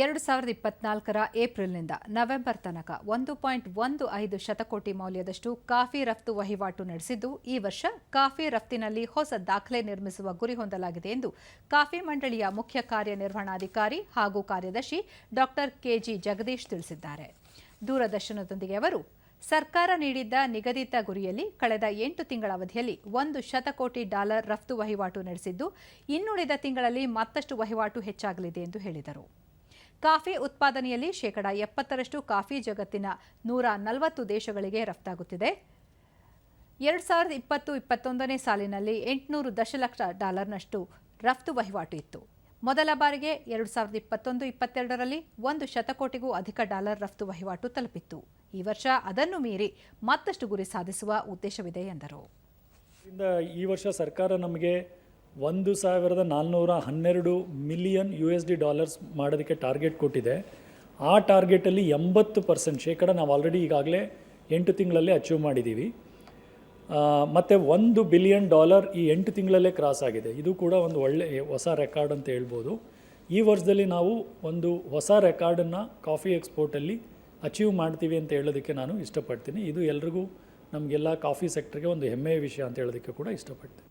ಎರಡು ಸಾವಿರದ ಇಪ್ಪತ್ನಾಲ್ಕರ ಏಪ್ರಿಲ್ನಿಂದ ನವೆಂಬರ್ ತನಕ ಒಂದು ಪಾಯಿಂಟ್ ಒಂದು ಐದು ಶತಕೋಟಿ ಮೌಲ್ಯದಷ್ಟು ಕಾಫಿ ರಫ್ತು ವಹಿವಾಟು ನಡೆಸಿದ್ದು, ಈ ವರ್ಷ ಕಾಫಿ ರಫ್ತಿನಲ್ಲಿ ಹೊಸ ದಾಖಲೆ ನಿರ್ಮಿಸುವ ಗುರಿ ಹೊಂದಲಾಗಿದೆ ಎಂದು ಕಾಫಿ ಮಂಡಳಿಯ ಮುಖ್ಯ ಕಾರ್ಯನಿರ್ವಹಣಾಧಿಕಾರಿ ಹಾಗೂ ಕಾರ್ಯದರ್ಶಿ ಡಾಕ್ಟರ್ ಕೆಜಿ ಜಗದೀಶ್ ತಿಳಿಸಿದ್ದಾರೆ. ದೂರದರ್ಶನದೊಂದಿಗೆ ಅವರು, ಸರ್ಕಾರ ನೀಡಿದ್ದ ನಿಗದಿತ ಗುರಿಯಲ್ಲಿ ಕಳೆದ ಎಂಟು ತಿಂಗಳ ಅವಧಿಯಲ್ಲಿ ಒಂದು ಶತಕೋಟಿ ಡಾಲರ್ ರಫ್ತು ವಹಿವಾಟು ನಡೆಸಿದ್ದು, ಇನ್ನುಳಿದ ತಿಂಗಳಲ್ಲಿ ಮತ್ತಷ್ಟು ವಹಿವಾಟು ಹೆಚ್ಚಾಗಲಿದೆ ಎಂದು ಹೇಳಿದರು. ಕಾಫಿ ಉತ್ಪಾದನೆಯಲ್ಲಿ ಶೇಕಡಾ ಎಪ್ಪತ್ತರಷ್ಟು ಕಾಫಿ ಜಗತ್ತಿನ ನೂರ ನಲವತ್ತು ದೇಶಗಳಿಗೆ ರಫ್ತಾಗುತ್ತಿದೆ. ಎರಡು ಸಾವಿರದ ಇಪ್ಪತ್ತು ಇಪ್ಪತ್ತೊಂದನೇ ಸಾಲಿನಲ್ಲಿ ಎಂಟುನೂರು ದಶಲಕ್ಷ ಡಾಲರ್ನಷ್ಟು ರಫ್ತು ವಹಿವಾಟು ಇತ್ತು. ಮೊದಲ ಬಾರಿಗೆ ಎರಡು ಸಾವಿರದ ಇಪ್ಪತ್ತೊಂದು ಇಪ್ಪತ್ತೆರಡರಲ್ಲಿ ಒಂದು ಶತಕೋಟಿಗೂ ಅಧಿಕ ಡಾಲರ್ ರಫ್ತು ವಹಿವಾಟು ತಲುಪಿತ್ತು. ಈ ವರ್ಷ ಅದನ್ನು ಮೀರಿ ಮತ್ತಷ್ಟು ಗುರಿ ಸಾಧಿಸುವ ಉದ್ದೇಶವಿದೆ ಎಂದರು. ಈ ವರ್ಷ ಸರ್ಕಾರ ನಮಗೆ ಒಂದು ಸಾವಿರದ ನಾಲ್ನೂರ ಹನ್ನೆರಡು million U S D dollars ಮಾಡೋದಕ್ಕೆ ಟಾರ್ಗೆಟ್ ಕೊಟ್ಟಿದೆ. ಆ ಟಾರ್ಗೆಟಲ್ಲಿ ಎಂಬತ್ತು ಪರ್ಸೆಂಟ್ ಶೇಕಡ ನಾವು ಆಲ್ರೆಡಿ ಈಗಾಗಲೇ ಎಂಟು ತಿಂಗಳಲ್ಲಿ ಅಚೀವ್ ಮಾಡಿದ್ದೀವಿ. ಮತ್ತು ಒಂದು ಬಿಲಿಯನ್ ಡಾಲರ್ ಈ ಎಂಟು ತಿಂಗಳಲ್ಲೇ ಕ್ರಾಸ್ ಆಗಿದೆ. ಇದು ಕೂಡ ಒಂದು ಒಳ್ಳೆ ಹೊಸ ರೆಕಾರ್ಡ್ ಅಂತ ಹೇಳ್ಬೋದು. ಈ ವರ್ಷದಲ್ಲಿ ನಾವು ಒಂದು ಹೊಸ ರೆಕಾರ್ಡನ್ನು ಕಾಫಿ ಎಕ್ಸ್ಪೋರ್ಟಲ್ಲಿ ಅಚೀವ್ ಮಾಡ್ತೀವಿ ಅಂತ ಹೇಳೋದಕ್ಕೆ ನಾನು ಇಷ್ಟಪಡ್ತೀನಿ. ಇದು ಎಲ್ರಿಗೂ ನಮಗೆಲ್ಲ ಕಾಫಿ ಸೆಕ್ಟ್ರಿಗೆ ಒಂದು ಹೆಮ್ಮೆಯ ವಿಷಯ ಅಂತ ಹೇಳೋದಕ್ಕೆ ಕೂಡ ಇಷ್ಟಪಡ್ತೀನಿ.